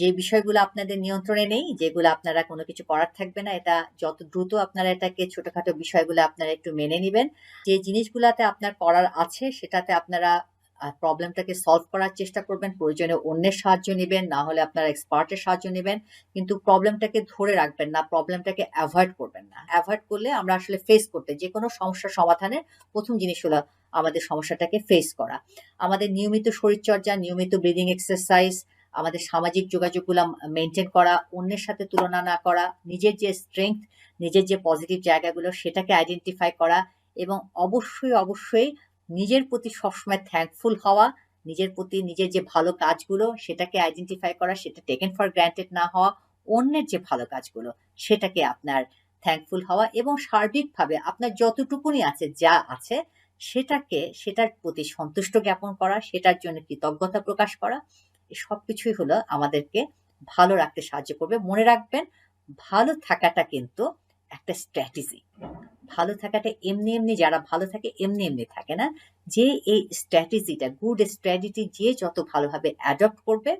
যে বিষয়গুলো আপনাদের নিয়ন্ত্রণে নেই, যেগুলো আপনারা কোনো কিছু করার থাকবে না, এটা যত দ্রুত আপনারা এটাকে ছোটখাটো বিষয়গুলো আপনারা একটু মেনে নেবেন। যে জিনিসগুলাতে আপনার করার আছে, সেটাতে আপনারা প্রবলেমটাকে সলভ করার চেষ্টা করবেন। প্রয়োজনে অন্যের সাহায্য নেবেন, না হলে আপনারা এক্সপার্টের সাহায্য নেবেন। কিন্তু প্রবলেমটাকে ধরে রাখবেন না প্রবলেমটাকে অ্যাভয়েড করবেন না। অ্যাভয়েড করলে আমরা আসলে ফেস করতে যে কোনো সমস্যার সমাধানের প্রথম জিনিস হলো আমাদের সমস্যাটাকে ফেস করা। আমাদের নিয়মিত শরীরচর্চা নিয়মিত ব্রিদিং এক্সারসাইজ আমাদের সামাজিক যোগাযোগগুলো মেনটেন করা, অন্যের সাথে তুলনা না করা, নিজের যে স্ট্রেংথ নিজের যে পজিটিভ জায়গাগুলো সেটাকে আইডেন্টিফাই করা এবং অবশ্যই অবশ্যই নিজের প্রতি সবসময় থ্যাঙ্কফুল হওয়া, নিজের প্রতি নিজের যে ভালো কাজগুলো সেটাকে আইডেন্টিফাই করা, সেটা টেকেন ফর গ্র্যান্টেড না হওয়া, অন্যের যে ভালো কাজগুলো সেটাকে আপনার থ্যাঙ্কফুল হওয়া এবং সার্বিকভাবে আপনার যতটুকুনি আছে যা আছে সেটাকে, সেটার প্রতি সন্তুষ্ট জ্ঞাপন করা, সেটার জন্য কৃতজ্ঞতা প্রকাশ করা সব কিছুই হলো আমাদেরকে ভালো রাখতে সাহায্য করবে। মনে রাখবেন, ভালো থাকাটা কিন্তু একটা স্ট্র্যাটেজি ভালো থাকাটা এমনি এমনি, যারা ভালো থাকে এমনি এমনি থাকে না। যে এই স্ট্র্যাটেজিটা গুড স্ট্র্যাটেজি যে যত ভালোভাবে অ্যাডপ্ট করবে,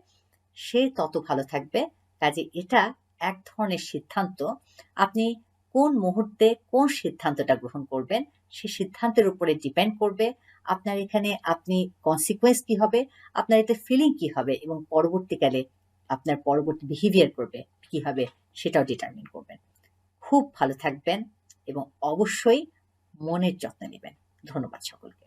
সে তত ভালো থাকবে। কাজে এটা এক ধরনের সিদ্ধান্ত। আপনি কোন মুহূর্তে কোন সিদ্ধান্তটা গ্রহণ করবেন, সে সিদ্ধান্তের উপরে ডিপেন্ড করবে। আপনার এখানে আপনি কনসিকুয়েন্স কি হবে, আপনার এতে ফিলিং কি হবে এবং পরবর্তীকালে আপনার পরবর্তী বিহেভিয়ার করবে, কি হবে সেটাও ডিটারমিন করবেন। খুব ভালো থাকবেন এবং অবশ্যই মনের যত্ন নেবেন। ধন্যবাদ সকলকে।